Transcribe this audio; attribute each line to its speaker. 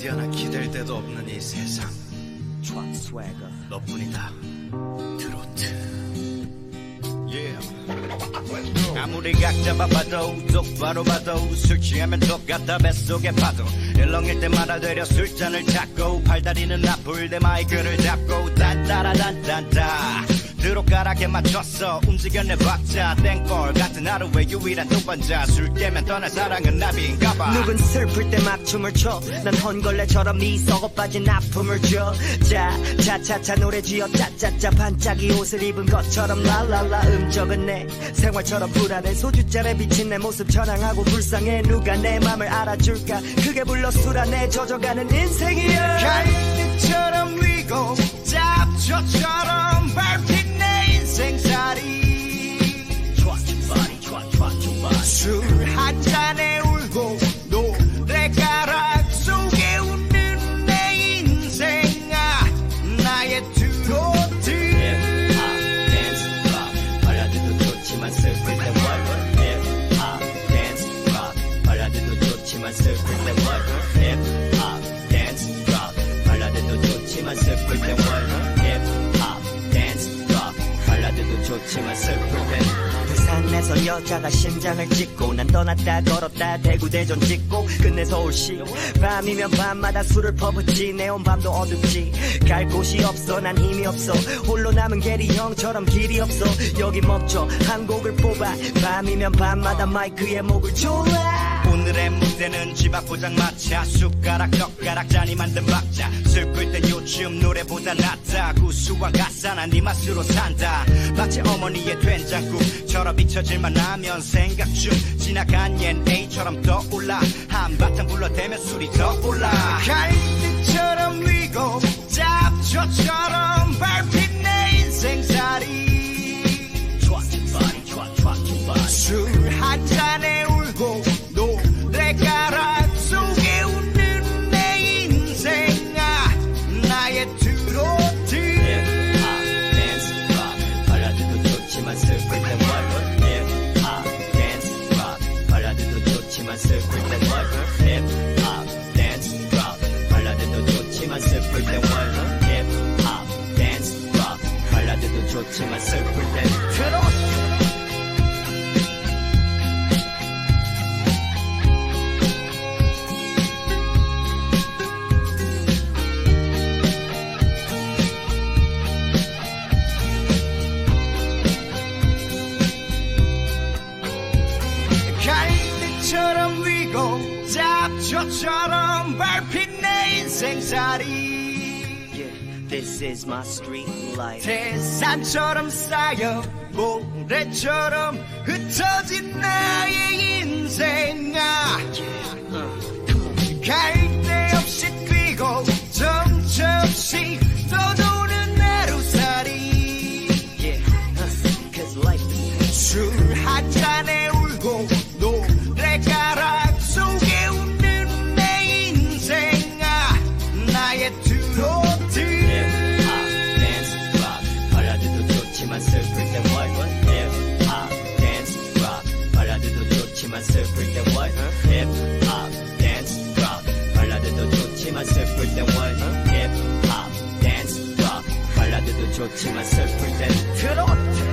Speaker 1: 어디 하나 기댈 데도 없는 이 세상. 너뿐이다. 트로트 yeah.
Speaker 2: 아무리 각 잡아봐도 똑바로 봐도 술 취하면 똑같다 뱃속에 파도. 일렁일 때마다 되려 술잔을 잡고 팔다리는 아플 때 마이크를 잡고 딴따라단딴따 드롭가락에 맞췄어 움직여 내 박자. 땡벌 같은 하루의 유일한 동반자. 술 깨면 떠날 사랑은 나비인가봐.
Speaker 3: 누군 슬플 때막 춤을 춰. 난 헌걸레처럼 네 썩어 빠진 아픔을 줘. 자, 차차차 노래 지어 짜짜짜 반짝이 옷을 입은 것처럼 랄랄라 음적은 내 생활처럼 불안해. 소주잔에 비친 내 모습 전황하고 불쌍해. 누가 내 맘을 알아줄까? 그게 불러 술 안에 젖어가는 인생이야 좋지만 슬플 때 월급 힙합 댄스 락 발라드도 좋지만 슬플 때 월급 힙합 댄스 락 발라드도 좋지만 슬플 때 부산에서 여자가 심장을 찍고 난 떠났다 걸었다 대구 대전 찍고 끝내 서울시. 밤이면 밤마다 술을 퍼붓지 내온 밤도 어둡지. 갈 곳이 없어 난 힘이 없어. 홀로 남은 게리 형처럼 길이 없어. 여기 멈춰 한 곡을 뽑아. 밤이면 밤마다 마이크에 목을 졸라
Speaker 2: 오늘의 무대는 집앞 포장 마차. 숟가락 젓가락 잔이 만든 박자. 슬플 땐 요즘 노래보다 낫다. 구수한 가사나 네 맛으로 산다. 마치 어머니의 된장국처럼 잊혀질만 하면 생각 중 지나간 얜 A처럼 떠올라. 한바탕 불러대면 술이 더 올라. 갈대처럼 위고 잡초처럼 밟힌
Speaker 3: 슬플 때 월급 힙합 댄스 락 발라드도 좋지만 슬플 때 월급 힙합 댄스 락 발라드도 좋지만 슬플 때 월급 힙합 댄스 락 발라드도 좋지만 슬플 때
Speaker 2: 잡초처럼 밟힌 내 인생살이.
Speaker 3: Yeah, this is my street life.
Speaker 2: 태산처럼 쌓여 모래처럼 흩어진 나의 인생아. 갈데 없이 뛰고 없이 떠도는 하루살이.
Speaker 3: Yeah, uh, cause life is
Speaker 2: 술 한 잔에
Speaker 3: 좋지만 슬플 땐 월. Hip hop, dance, rock. 발라드도 좋지만 슬플 땐 월. Hip hop, dance, rock. 발라드도 좋지만 슬플 땐 트로트.